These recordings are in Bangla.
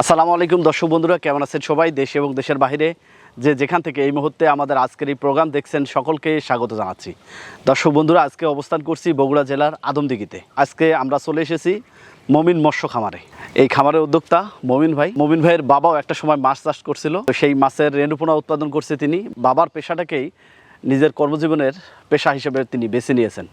আসসালামু আলাইকুম, দর্শক বন্ধুরা, কেমন আছেন সবাই? দেশ এবং দেশের বাইরে যে যেখান থেকে এই মুহূর্তে আমাদের আজকের এই প্রোগ্রাম দেখছেন, সকলকে স্বাগত জানাচ্ছি। দর্শক বন্ধুরা, আজকে অবস্থান করছি বগুড়া জেলার আদমদিঘিতে। আজকে আমরা চলে এসেছি মমিন মৎস্য খামারে। এই খামারের উদ্যোক্তা মমিন ভাই। মমিন ভাইয়ের বাবাও একটা সময় মাছ চাষ করছিল। সেই মাছের রেণুপোনা উৎপাদন করছে তিনি। বাবার পেশাটাকেই নিজের কর্মজীবনের পেশা হিসেবে তিনি বেছে নিয়েছেন।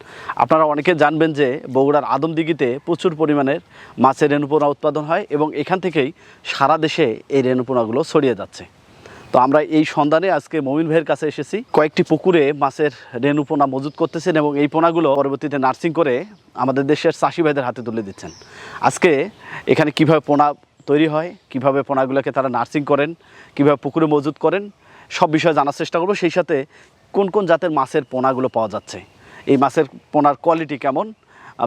আপনারা অনেকে জানবেন যে বগুড়ার আদমদিঘিতে প্রচুর পরিমাণের মাছের রেণুপোনা উৎপাদন হয় এবং এখান থেকেই সারা দেশে এই রেণুপোনাগুলো ছড়িয়ে যাচ্ছে। তো আমরা এই সন্ধানে আজকে মমিন ভাইয়ের কাছে এসেছি। কয়েকটি পুকুরে মাছের রেণুপোনা মজুত করতেছেন এবং এই পোনাগুলো পরবর্তীতে নার্সিং করে আমাদের দেশের চাষি ভাইদের হাতে তুলে দিচ্ছেন। আজকে এখানে কীভাবে পোনা তৈরি হয়, কীভাবে পোনাগুলোকে তারা নার্সিং করেন, কীভাবে পুকুরে মজুত করেন, সব বিষয়ে জানার চেষ্টা করব। সেই সাথে কোন কোন জাতের মাছের পোনাগুলো পাওয়া যাচ্ছে? এই মাছের পোনার কোয়ালিটি কেমন?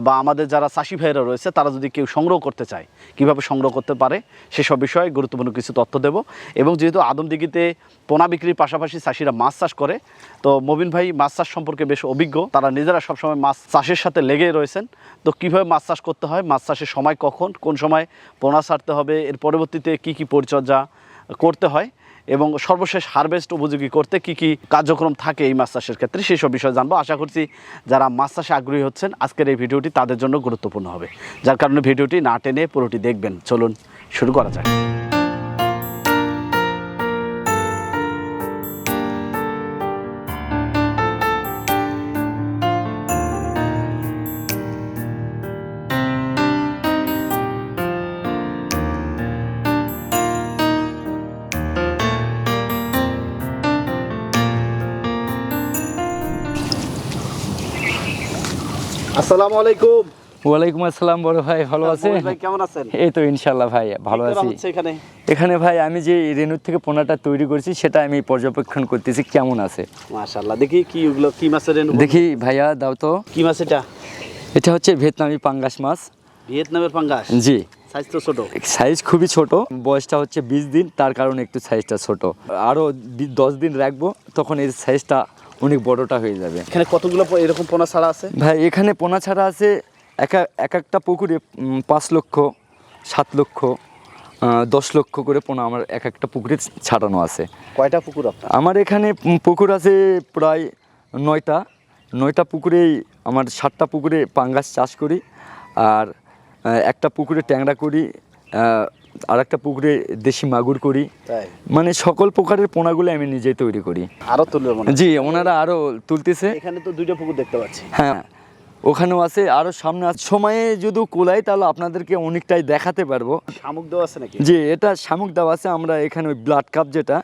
বা আমাদের যারা চাষি ভাইয়েরা রয়েছে, তারা যদি কেউ সংগ্রহ করতে চায়, কীভাবে সংগ্রহ করতে পারে, সেসব বিষয়ে গুরুত্বপূর্ণ কিছু তথ্য দেব। এবং যেহেতু আদমদিঘিতে পোনা বিক্রির পাশাপাশি চাষিরা মাছ চাষ করে, তো মবিন ভাই মাছ চাষ সম্পর্কে বেশ অভিজ্ঞ। তারা নিজেরা সবসময় মাছ চাষের সাথে লেগে রয়েছেন। তো কীভাবে মাছ চাষ করতে হয়, মাছ চাষের সময় কখন, কোন সময় পোনা ছাড়তে হবে, এর পরবর্তীতে কি কি পরিচর্যা করতে হয় এবং সর্বশেষ হারভেস্ট উপযোগী করতে কি কি কার্যক্রম থাকে এই মাছ চাষের ক্ষেত্রে সেই সব বিষয়ে জানব। আশা করছি যারা মাছ চাষে আগ্রহী হচ্ছেন, আজকের এই ভিডিওটি তাদের জন্য গুরুত্বপূর্ণ হবে। যার কারণে ভিডিওটি না টেনে পুরোটি দেখবেন। চলুন শুরু করা যাক। আসসালামু আলাইকুম। ওয়ালাইকুম আসসালাম বড় ভাই ভালো আছে মমিন ভাই কেমন আছেন? এই তো ইনশাল্লাহ ভাই ভালো আছি। এখানে? এখানে ভাই আমি যে রেনুর থেকে পোনাটা তৈরি করছি সেটা আমি পর্যবেক্ষণ করতেছি কেমন আছে? মাশাআল্লাহ দেখি কি ওগুলো কি মাছের রেণু দেখি ভাইয়া দাও তো। কি মাছ এটা? এটা হচ্ছে ভিয়েতনামি পাঙ্গাস মাছ। ভিয়েতনামের পাঙ্গাস? জি। সাইজ তো ছোট। সাইজ খুবই ছোট বয়সটা হচ্ছে বিশ দিন তার কারণে একটু সাইজটা ছোট। আরও দশ দিন রাখব তখন এর সাইজটা অনেক বড়টা হয়ে যাবে। এখানে কতগুলো এরকম পোনা ছাড়া আছে? ভাই এখানে পোনা ছাড়া আছে এক এক- এক একটা পুকুরে পাঁচ লক্ষ সাত লক্ষ দশ লক্ষ করে পোনা আমার এক একটা পুকুরে ছাড়ানো আছে। কয়টা পুকুর আমার এখানে পুকুর আছে প্রায় নয়টা। নয়টা পুকুরেই আমার সাতটা পুকুরে পাঙ্গাস চাষ করি। আর একটা পুকুরে ট্যাংরা করি। আর একটা পুকুরে দেশি মাগুর করি। মানে সকল প্রকারের পোনাগুলো আমি নিজেই তৈরি করি। আরও তুলবে মনে জি ওনারা আরও তুলতেছে। এখানে তো দুইটা পুকুর দেখতে পাচ্ছি। হ্যাঁ ওখানেও আছে আরও সামনে। সময়ে যদি কোলাই তাহলে আপনাদেরকে অনেকটাই দেখাতে পারব। শামুক দেওয়া আছে নাকি? যে এটা শামুক দেওয়া আছে। আমরা এখানে ওই ব্লাড কাপ যেটা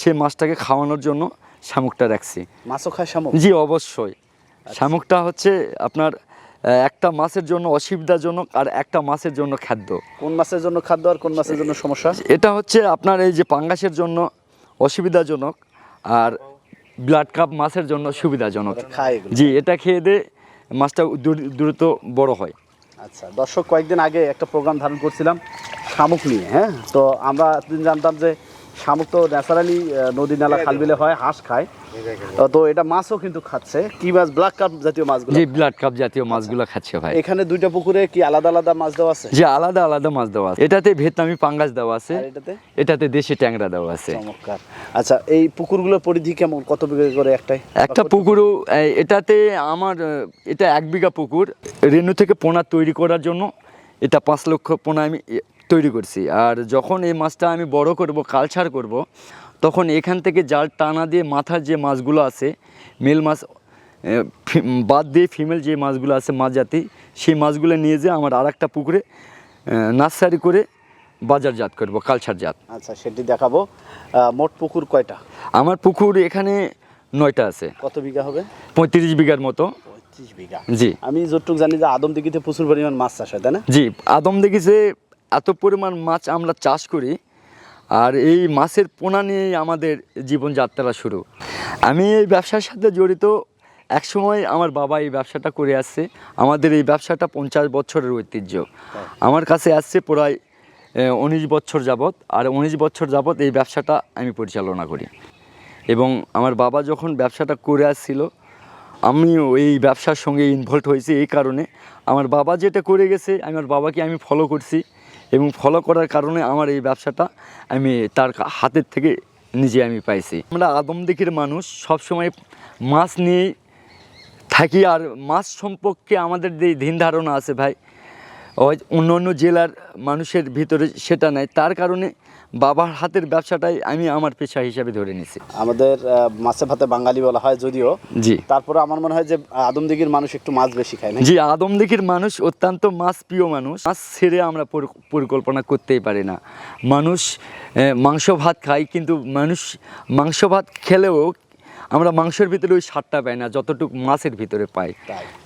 সে মাছটাকে খাওয়ানোর জন্য শামুকটা রাখছি। মাছও খায় শামুক? জি অবশ্যই। শামুকটা হচ্ছে আপনার একটা মাছের জন্য অসুবিধাজনক আর একটা মাছের জন্য খাদ্য। কোন মাছের জন্য খাদ্য আর কোন মাছের জন্য সমস্যা? এটা হচ্ছে আপনার এই যে পাঙ্গাসের জন্য অসুবিধাজনক আর ব্লাড কাপ মাছের জন্য সুবিধাজনক জি এটা খেয়ে দিয়ে মাছটা দ্রুত বড় হয়। আচ্ছা দর্শক কয়েকদিন আগে একটা প্রোগ্রাম ধারণ করছিলাম শামুক নিয়ে হ্যাঁ? তো আমরা জানতাম যে শামুক তো ন্যাচারালি নদী নালা খাল বিলে হয় হাঁস খায়। তো- এটা মাছও কিন্তু খাচ্ছে। কি মাছ? ব্ল্যাক কাপ জাতীয় মাছগুলো। যে ব্লাড কাপ জাতীয় মাছগুলো খাচ্ছে ভাই। এখানে দুইটা পুকুরে কি আলাদা আলাদা মাছ দেওয়া আছে? যে আলাদা আলাদা মাছ দেওয়া আছে। এটাতে ভিয়েতনামি পাঙ্গাস দেওয়া আছে। আর এটাতে? এটাতে দেশি ট্যাংরা দেওয়া আছে। চমৎকার। আচ্ছা এই পুকুরগুলোর পরিধি কেমন? কত বিঘা করে একটাই একটা পুকুরও এটাতে আমার এটা এক বিঘা পুকুর। রেনু থেকে পোনা তৈরি করার জন্য এটা পাঁচ লক্ষ পোনা আমি তৈরি করছি। আর যখন এই মাছটা আমি বড় করব কালচার করব তখন এখান থেকে জাল টানা দিয়ে মাথার যে মাছগুলো আছে মেল মাছ বাদ দিয়ে ফিমেল যে মাছগুলো আছে মাছ জাতি সেই মাছগুলো নিয়ে যেয়ে আমার আর একটা পুকুরে নার্সারি করে বাজারজাত করব কালচার জাত আচ্ছা সেটি দেখাবো। মোট পুকুর কয়টা? আমার পুকুর এখানে নয়টা আছে। কত বিঘা হবে? পঁয়ত্রিশ বিঘার মতো। পঁয়ত্রিশ বিঘা। জি। আমি যতটুকু জানি যে আদম দিঘিতে প্রচুর পরিমাণ মাছ চাষ হয় তাই না? জি আদম দেখি যে এত পরিমাণ মাছ আমরা চাষ করি আর এই মাছের পোনা নিয়েই আমাদের জীবনযাত্রা শুরু। আমি এই ব্যবসার সাথে জড়িত। একসময় আমার বাবা এই ব্যবসাটা করে আসছে। আমাদের এই ব্যবসাটা পঞ্চাশ বছরের ঐতিহ্য। আমার কাছে আসছে প্রায় উনিশ বছর যাবত আর উনিশ বছর যাবত এই ব্যবসাটা আমি পরিচালনা করি। এবং আমার বাবা যখন ব্যবসাটা করে আসছিল, আমিও এই ব্যবসার সঙ্গে ইনভলভ হয়েছি এই কারণে। আমার বাবা যেটা করে গেছে, আমার বাবাকে আমি ফলো করছি। এবং ফলো করার কারণে আমার এই ব্যবসাটা আমি তার হাতের থেকে নিজে আমি পাইছি। আমরা আদমদিঘির মানুষ, সবসময় মাছ নিয়ে থাকি আর মাছ সম্পর্কে আমাদের যে ধ্যান ধারণা আছে ভাই অন্য অন্য জেলার মানুষের ভিতরে সেটা নাই। তার কারণে বাবার হাতের ব্যবসাটাই আমি আমার পেশা হিসাবে ধরে নিছি। আমাদের মাছে ভাতে বাঙালি বলা হয় যদিও। জি। তারপরে আমার মনে হয় যে আদমদিঘির মানুষ একটু মাছ বেশি খায় না জি আদমদিঘির মানুষ অত্যন্ত মাছ প্রিয় মানুষ। মাছ ছেড়ে আমরা পরিকল্পনা করতেই পারি না। মানুষ মাংস ভাত খায় কিন্তু মানুষ মাংস ভাত খেলেও আমরা মাংসের ভিতরে ওই স্বাদটা পাই না যতটুকু মাছের ভিতরে পাই।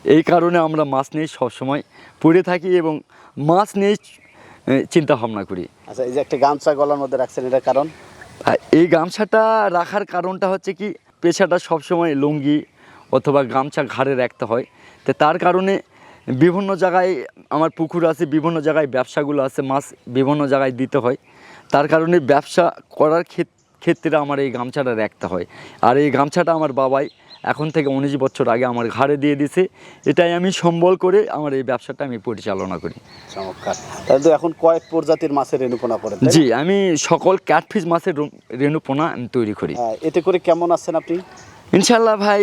এই কারণে আমরা মাছ নিয়ে সবসময় পড়ে থাকি এবং মাছ নিয়ে চিন্তা ভাবনা করি। আচ্ছা এই যে একটা গামছা গলার মধ্যে রাখছেন এটার কারণ? এই গামছাটা রাখার কারণটা হচ্ছে কি পেশাটা সবসময় লুঙ্গি অথবা গামছা ঘাড়ে রাখতে হয়। তো তার কারণে বিভিন্ন জায়গায় আমার পুকুর আছে বিভিন্ন জায়গায় ব্যবসাগুলো আছে মাছ বিভিন্ন জায়গায় দিতে হয়। তার কারণে ব্যবসা করার ক্ষেত- ক্ষেত্রে আমার এই গামছাটা রাখতে হয়। আর এই গামছাটা আমার বাবাই এখন থেকে উনিশ বছর আগে আমার ঘাড়ে দিয়ে দিছে। এটাই আমি সম্বল করে আমার এই ব্যবসাটা আমি পরিচালনা করি। চমৎকার। তাহলে এখন কয়েক প্রজাতির মাছের রেণুপোনা করেন জি আমি সকল ক্যাটফিস মাছের রেণুপোনা আমি তৈরি করি। হ্যাঁ, এতে করে কেমন আছেন আপনি? ইনশাল্লাহ ভাই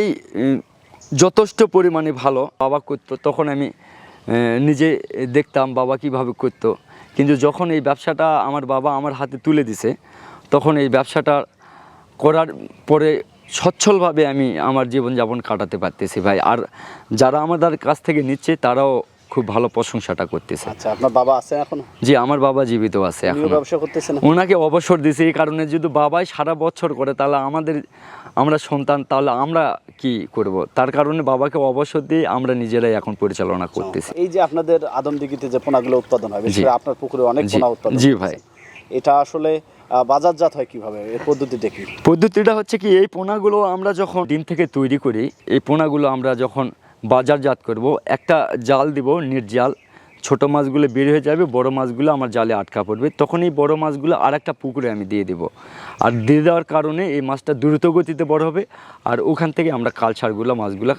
যথেষ্ট পরিমাণে ভালো। বাবা করতো তখন আমি নিজে দেখতাম বাবা কীভাবে করতো। কিন্তু যখন এই ব্যবসাটা আমার বাবা আমার হাতে তুলে দিছে তখন এই ব্যবসাটা করার পরে সচ্ছলভাবে আমি আমার জীবনযাপন কাটাতে পারতেছি ভাই। আর যারা আমাদের কাছ থেকে নিচ্ছে তারাও খুব ভালো প্রশংসাটা করতেছে। আচ্ছা আপনার বাবা আছে এখন? জি আমার বাবা জীবিত আছে এখন। ব্যবসা করতেছেন ওনাকে অবসর দিছে এই কারণে যদি বাবাই সারা বছর করে তাহলে আমাদের আমরা সন্তান তাহলে আমরা কি করব? তার কারণে বাবাকে অবসর দিয়ে আমরা নিজেরাই এখন পরিচালনা করতেছি। এই যে আপনাদের আদমদিঘিতে যে পোনাগুলো উৎপাদন হয় বিশেষ করে আপনার পুকুরে অনেক জি, পোনা উৎপাদন জি ভাই। এটা আসলে বাজারজাত হয় কীভাবে? এর পদ্ধতিটা কি পদ্ধতিটা হচ্ছে কি এই পোনাগুলো আমরা যখন ডিম থেকে তৈরি করি এই পোনাগুলো আমরা যখন বাজারজাত করব একটা জাল দিব নিট জাল ছোটো মাছগুলো বের হয়ে যাবে বড় মাছগুলো আমার জালে আটকা পড়বে। তখন এই বড় মাছগুলো আর একটা পুকুরে আমি দিয়ে দেবো। আর দিয়ে দেওয়ার কারণে এই মাছটা দ্রুত গতিতে বড় হবে আর ওখান থেকে আমরা কালচারগুলো মাছগুলো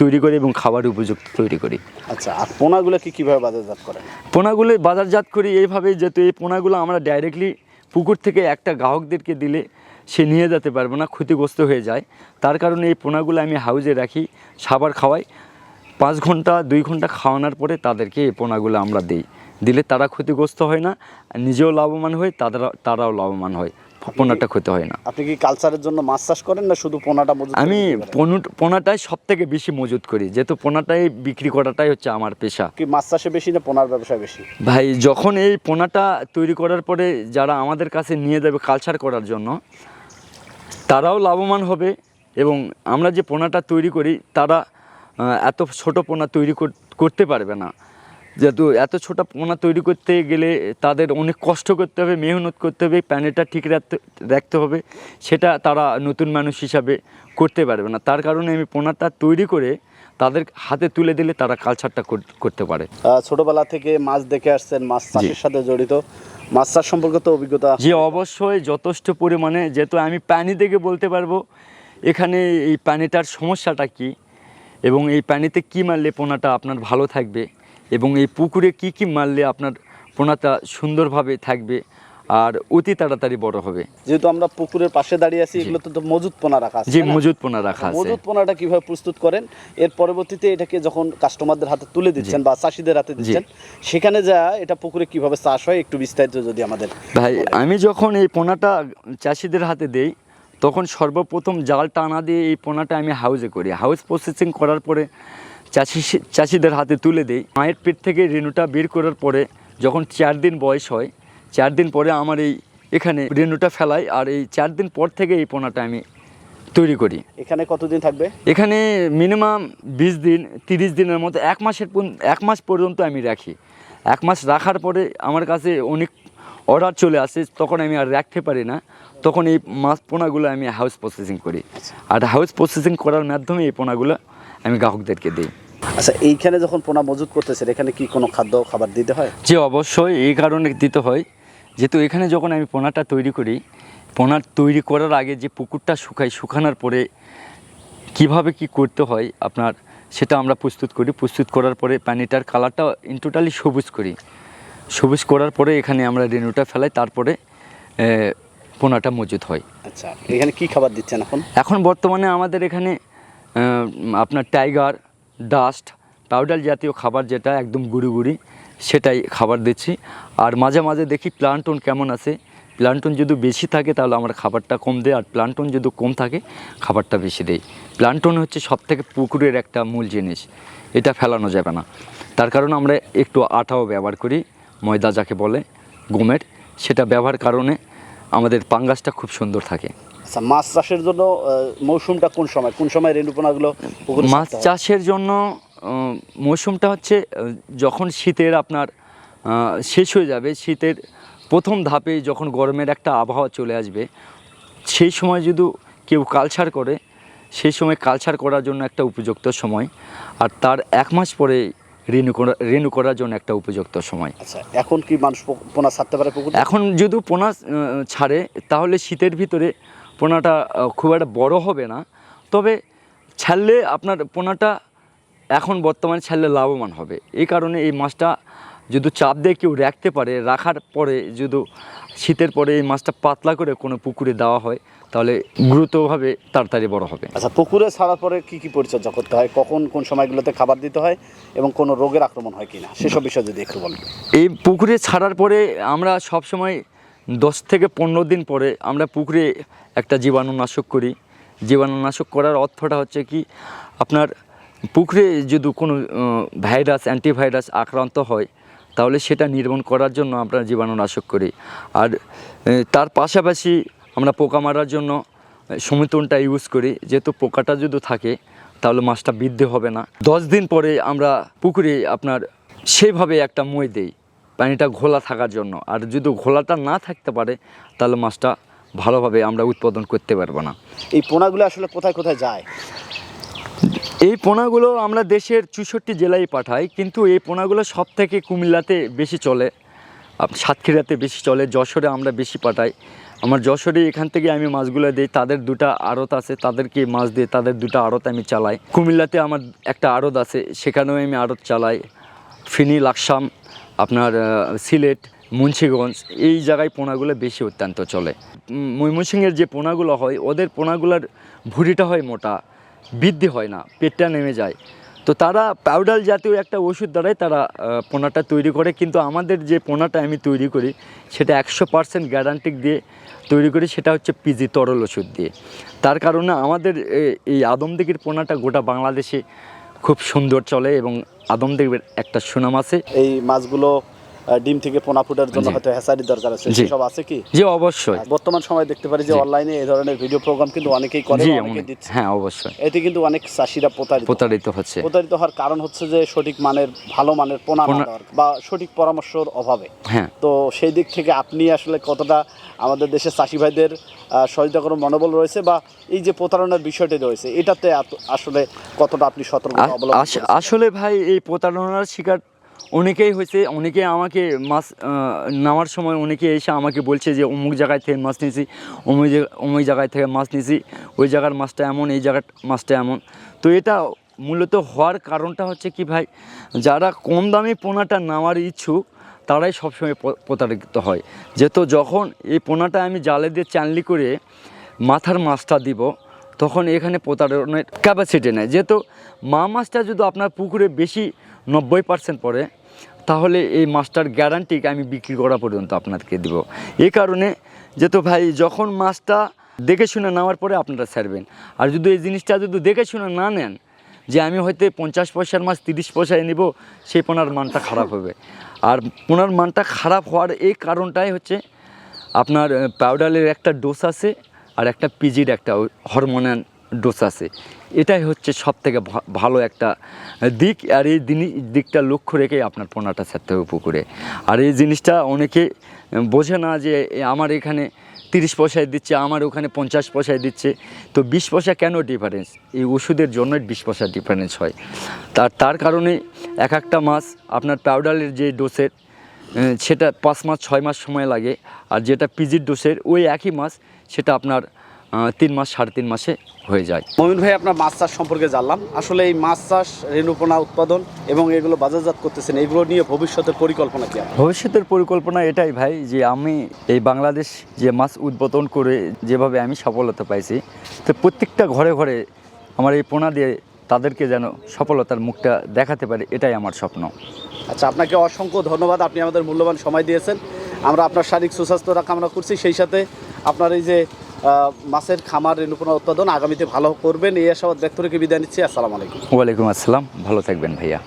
তৈরি করি এবং খাবার উপযুক্ত তৈরি করি। আচ্ছা আর পোনাগুলো কি কীভাবে বাজারজাত করেন? পোনাগুলো বাজারজাত করি এইভাবে যেহেতু এই পোনাগুলো আমরা ডাইরেক্টলি পুকুর থেকে একটা গ্রাহকদেরকে দিলে সে নিয়ে যেতে পারবে না, ক্ষতিগ্রস্ত হয়ে যায়। তার কারণে এই পোনাগুলো আমি হাউজে রাখি, সাবার খাওয়াই। পাঁচ ঘণ্টা, দুই ঘণ্টা খাওয়ানোর পরে তাদেরকে এই পোনাগুলো আমরা দিই। দিলে তারা ক্ষতিগ্রস্ত হয় না, নিজেও লাভবান হয় তারা তারাও লাভবান হয়। পোনাটা ক্ষতি হয় না। আপনি কি কালচারের জন্য মাছ চাষ করেন না শুধু পোনাটা আমি পোনাটাই সব থেকে বেশি মজুত করি। যেহেতু পোনাটাই বিক্রি করাটাই হচ্ছে আমার পেশা। কি মাছ চাষে বেশি না পোনার ব্যবসায় বেশি? ভাই যখন এই পোনাটা তৈরি করার পরে যারা আমাদের কাছে নিয়ে যাবে কালচার করার জন্য তারাও লাভবান হবে এবং আমরা যে পোনাটা তৈরি করি তারা এত ছোট পোনা তৈরি করতে পারবে না। যেহেতু এত ছোট পোনা তৈরি করতে গেলে তাদের অনেক কষ্ট করতে হবে মেহনত করতে হবে প্যানেটা ঠিক রাখতে রাখতে হবে। সেটা তারা নতুন মানুষ হিসাবে করতে পারবে না। তার কারণে আমি পোনাটা তৈরি করে তাদের হাতে তুলে দিলে তারা কালচারটা করতে পারে। ছোটবেলা থেকে মাছ দেখে আসছেন মাছ চাষের সাথে জড়িত। মাছ চাষ সম্পর্কে তো অভিজ্ঞতা? যে অবশ্যই যথেষ্ট পরিমাণে। যেহেতু আমি পানি থেকে বলতে পারব এখানে এই পানিটার সমস্যাটা কি এবং এই পানিতে কি মারলে পোনাটা আপনার ভালো থাকবে? এবং এই পুকুরে কি কি মারলে আপনার পোনাটা সুন্দরভাবে থাকবে আর অতি তাড়াতাড়ি বড় হবে? যেহেতু আমরা পুকুরের পাশে দাঁড়িয়ে আছি এগুলো তো মজুত পোনা রাখা আছে না? মজুদ পোনা রাখা আছে। মজুত পোনাটা কীভাবে প্রস্তুত করেন? এর পরবর্তীতে এটাকে যখন কাস্টমারদের হাতে তুলে দিচ্ছেন বা চাষিদের হাতে দিচ্ছেন সেখানে যা এটা পুকুরে কীভাবে চাষ হয় একটু বিস্তারিত যদি আমাদের ভাই আমি যখন এই পোনাটা চাষিদের হাতে দেই তখন সর্বপ্রথম জাল টানা দিয়ে এই পোনাটা আমি হাউজে করি। হাউস প্রসেসিং করার পরে চাষি চাষিদের হাতে তুলে দিই। মায়ের পেট থেকে রেণুটা বের করার পরে যখন চার দিন বয়স হয় চার দিন পরে আমার এই এখানে রেণুটা ফেলাই আর এই চার দিন পর থেকে এই পোনাটা আমি তৈরি করি। এখানে কতদিন থাকবে? এখানে মিনিমাম বিশ দিন তিরিশ দিনের মতো এক মাসের এক মাস পর্যন্ত আমি রাখি। এক মাস রাখার পরে আমার কাছে অনেক অর্ডার চলে আসে তখন আমি আর রাখতে পারি না। তখন এই মাছ পোনাগুলো আমি হাউস প্রসেসিং করি। আর হাউস প্রসেসিং করার মাধ্যমে এই পোনাগুলো আমি গ্রাহকদেরকে দিই। আচ্ছা এইখানে যখন পোনা মজুত করতেছেন এখানে কি কোনো খাদ্য খাবার দিতে হয়? যে অবশ্যই এই কারণে দিতে হয়। যেহেতু এখানে যখন আমি পোনাটা তৈরি করি পোনা তৈরি করার আগে যে পুকুরটা শুকাই শুকানোর পরে কীভাবে কি করতে হয় আপনার সেটা আমরা প্রস্তুত করি। প্রস্তুত করার পরে পানিটার কালারটা ইন টোটালি সবুজ করি। সবুজ করার পরে এখানে আমরা রেনুটা ফেলাই তারপরে পোনাটা মজুত হয়। আচ্ছা এখানে কি খাবার দিচ্ছেন এখন? এখন বর্তমানে আমাদের এখানে আপনার টাইগার, ডাস্ট, পাউডার জাতীয় খাবার যেটা একদম গুঁড়ি গুঁড়ি, সেটাই খাবার দিচ্ছি। আর মাঝে মাঝে দেখি প্লান্টন কেমন আছে। প্লান্টন যদি বেশি থাকে তাহলে আমরা খাবারটা কম দেয়, আর প্লান্টন যদি কম থাকে, খাবারটা বেশি দেই প্লান্টন হচ্ছে সব থেকে পুকুরের একটা মূল জিনিস। এটা ফেলানো যাবে না। তার কারণে আমরা একটু আটাও ব্যবহার করি, ময়দা যাকে বলে, গমের। সেটা ব্যবহার কারণে আমাদের পাঙ্গাসটা খুব সুন্দর থাকে। আচ্ছা মাছ চাষের জন্য মৌসুমটা কোন সময়? কোন সময় রেণুপোনাগুলো পুকুরে মাছ চাষের জন্য মৌসুমটা হচ্ছে যখন শীতের আপনার শেষ হয়ে যাবে শীতের প্রথম ধাপে যখন গরমের একটা আবহাওয়া চলে আসবে সেই সময় যদি কেউ কালচার করে সেই সময় কালচার করার জন্য একটা উপযুক্ত সময় আর তার এক মাস পরে রেনু করা রেনু করার জন্য একটা উপযুক্ত সময়। আচ্ছা এখন কি মানুষ পোনা ছাড়তে পারে এখন যদি পোনা ছাড়ে তাহলে শীতের ভিতরে পোনাটা খুব একটা বড় হবে না। তবে ছাড়লে আপনার পোনাটা এখন বর্তমানে ছাড়লে লাভবান হবে। এই কারণে এই মাছটা যদি চাপ দিয়ে কেউ রাখতে পারে রাখার পরে যদি শীতের পরে এই মাছটা পাতলা করে কোনো পুকুরে দেওয়া হয় তাহলে দ্রুতভাবে তাড়াতাড়ি বড় হবে। আচ্ছা পুকুরে ছাড়ার পরে কি কি পরিচর্যা করতে হয়? কখন কোন সময়গুলোতে খাবার দিতে হয়? এবং কোনো রোগের আক্রমণ হয় কিনা? সেসব বিষয়ে যদি একটু বলেন। এই পুকুরে ছাড়ার পরে আমরা সব সময় দশ থেকে পনেরো দিন পরে আমরা পুকুরে একটা জীবাণুনাশক করি। জীবাণুনাশক করার অর্থটা হচ্ছে কি, আপনার পুকুরে যদি কোনো ভাইরাস, অ্যান্টিভাইরাস আক্রান্ত হয়, তাহলে সেটা নির্মূল করার জন্য আমরা জীবাণুনাশক করি। আর তার পাশাপাশি আমরা পোকা মারার জন্য সমিতনটা ইউজ করি। যেহেতু পোকাটা যদি থাকে, তাহলে মাছটা বৃদ্ধি হবে না। দশ দিন পরে আমরা পুকুরে আপনার সেইভাবে একটা মই দেই। পানিটা ঘোলা থাকার জন্য। আর যদি ঘোলাটা না থাকতে পারে তাহলে মাছটা ভালোভাবে আমরা উৎপাদন করতে পারব না। এই পোনাগুলো আসলে কোথায় কোথায় যায়? এই পোনাগুলো আমরা দেশের চৌষট্টি জেলায় পাঠাই কিন্তু এই পোনাগুলো সব থেকে কুমিল্লাতে বেশি চলে সাতক্ষীরাতে বেশি চলে যশোরে আমরা বেশি পাঠাই। আমার যশোরে এখান থেকে আমি মাছগুলো দিই তাদের দুটা আড়ত আছে তাদেরকে মাছ দিয়ে তাদের দুটা আড়ত আমি চালাই। কুমিল্লাতে আমার একটা আড়ত আছে সেখানেও আমি আড়ত চালাই। ফিনি লাকসাম আপনার সিলেট, মুন্সিগঞ্জ, এই জায়গায় পোনাগুলো বেশি অত্যন্ত চলে। ময়মনসিংহের যে পোনাগুলো হয়, ওদের পোনাগুলোর ভুঁড়িটা হয় মোটা, বৃদ্ধি হয় না, পেটটা নেমে যায়। তো তারা পাউডার জাতীয় একটা ওষুধ দ্বারাই তারা পোনাটা তৈরি করে, কিন্তু আমাদের যে পোনাটা আমি তৈরি করি, সেটা একশো পার্সেন্ট গ্যারান্টি দিয়ে তৈরি করি, সেটা হচ্ছে পিজি তরল ওষুধ দিয়ে। তার কারণে আমাদের এই আদমদিঘির পোনাটা গোটা বাংলাদেশে খুব সুন্দর চলে এবং আদম দেখবে একটা সুনাম আছে। এই মাছগুলো ডিম থেকে পোনা ফুটার জন্য হয়তো হ্যাসারি দরকার আছে জি। সেসব আছে কি? যে অবশ্যই। বর্তমান সময় দেখতে পারি যে অনলাইনে এই ধরনের ভিডিও প্রোগ্রাম কিন্তু অনেকেই করে অনেকে। দিচ্ছে। হ্যাঁ অবশ্যই। এতে কিন্তু অনেক চাষিরা প্রতারিত। প্রতারিত হচ্ছে। প্রতারিত হওয়ার কারণ হচ্ছে যে সঠিক মানের ভালো মানের পোনা না বা সঠিক পরামর্শর অভাবে। হ্যাঁ। তো সেই দিক থেকে আপনি আসলে কতটা আমাদের দেশের চাষি ভাইদের সহযোগিতা করার মনোবল রয়েছে বা এই যে প্রতারণার বিষয়টি রয়েছে এটাতে আসলে কতটা আপনি সতর্ক অবলম্বন আসলে ভাই এই প্রতারণার শিকার অনেকেই হয়েছে, অনেকে আমাকে মাছ নামার সময় অনেকে এসে আমাকে বলছে যে, অমুক জায়গায় থেকে মাছ নিয়েছি, অমুক অমুক জায়গায় থেকে মাছ নিয়েছি, ওই জায়গার মাছটা এমন, এই জায়গার মাছটা এমন। তো এটা মূলত হওয়ার কারণটা হচ্ছে কি ভাই, যারা কম দামি পোনাটা নেওয়ার ইচ্ছুক, তারাই সবসময় প্রতারিত হয়। যেহেতু যখন এই পোনাটা আমি জালে দিয়ে চানলি করে মাথার মাছটা দিব, তখন এখানে প্রতারণের ক্যাপাসিটি নেয় যেহেতু মা মাছটা যদি আপনার পুকুরে বেশি নব্বই পার্সেন্ট পড়ে, তাহলে এই মাছটার গ্যারান্টি আমি বিক্রি করা পর্যন্ত আপনাদেরকে দিব। এই কারণে যে তো ভাই, যখন মাছটা দেখে শুনে নেওয়ার পরে আপনারা ছাড়বেন। আর যদি এই জিনিসটা যদি দেখে শুনে না নেন, যে আমি হয়তো পঞ্চাশ পয়সার মাছ তিরিশ পয়সায় নেব, সেই পোনার মানটা খারাপ হবে। আর পোনার মানটা খারাপ হওয়ার এই কারণটাই হচ্ছে আপনার পাউডারের একটা ডোজ আছে, আর একটা পিজির একটা হরমোনাল ডোজ আছে। এটাই হচ্ছে সব থেকে ভালো একটা দিক। আর এই দিকটা লক্ষ্য রেখে আপনার পোনাটা ছাড়তে হবে পুকুরে। আর এই জিনিসটা অনেকে বোঝে না যে আমার এখানে তিরিশ পয়সায় দিচ্ছে, আমার ওখানে পঞ্চাশ পয়সায় দিচ্ছে। তো বিশ পয়সা কেন ডিফারেন্স এই ওষুধের জন্য বিশ পয়সা ডিফারেন্স হয়। তার তার কারণে এক একটা মাছ আপনার পাউডারের যে ডোসের সেটা পাঁচ মাস, ছয় মাস সময় লাগে। আর যেটা পিজির ডোসের ওই একই মাছ সেটা আপনার তিন মাস সাড়ে তিন মাসে হয়ে যায়। মমিন ভাই আপনার মাছ চাষ সম্পর্কে জানলাম। আসলে এই মাছ চাষ রেণুপোনা উৎপাদন এবং এগুলো বাজারজাত করতেছেন এগুলো নিয়ে ভবিষ্যতের পরিকল্পনা কি ভবিষ্যতের পরিকল্পনা এটাই ভাই যে আমি এই বাংলাদেশ যে মাছ উদ্বোধন করে যেভাবে আমি সফলতা পাইছি তো প্রত্যেকটা ঘরে ঘরে আমার এই পোনা দিয়ে তাদেরকে যেন সফলতার মুখটা দেখাতে পারে এটাই আমার স্বপ্ন। আচ্ছা আপনাকে অসংখ্য ধন্যবাদ আপনি আমাদের মূল্যবান সময় দিয়েছেন। আমরা আপনার শারীরিক সুস্বাস্থ্যটা কামনা করছি সেই সাথে আপনার এই যে মাছের খামার রেণুপনা উৎপাদন আগামীতে ভালো করবেন। এই আশাবাদ ব্যক্ত রেখে বিদায় নিচ্ছি। আসসালামু আলাইকুম। ওয়ালাইকুম আসসালাম। ভালো থাকবেন ভাইয়া।